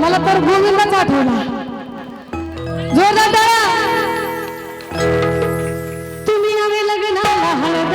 मला तर गोविंदच आठवला. जोरदार तुम्ही आम्ही लग्नाला हळद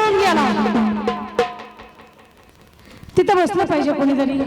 तिथं बसलं पाहिजे कोणीतरी.